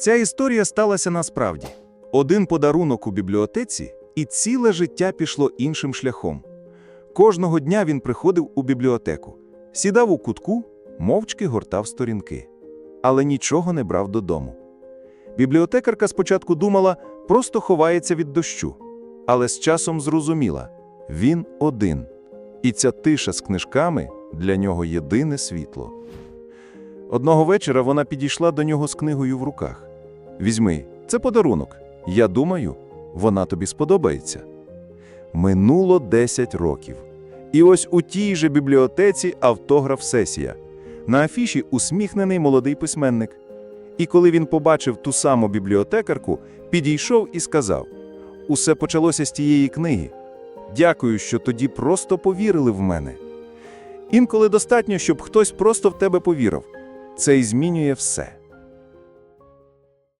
Ця історія сталася насправді. Один подарунок у бібліотеці, і ціле життя пішло іншим шляхом. Кожного дня він приходив у бібліотеку, сідав у кутку, мовчки гортав сторінки, але нічого не брав додому. Бібліотекарка спочатку думала, просто ховається від дощу, але з часом зрозуміла він один. І ця тиша з книжками для нього єдине світло. Одного вечора вона підійшла до нього з книгою в руках. Візьми, це подарунок. Я думаю, вона тобі сподобається. Минуло 10 років. І ось у тій же бібліотеці автограф-сесія. На афіші усміхнений молодий письменник. І коли він побачив ту саму бібліотекарку, підійшов і сказав: Усе почалося з тієї книги. Дякую, що тоді просто повірили в мене. Інколи достатньо, щоб хтось просто в тебе повірив. Це і змінює все.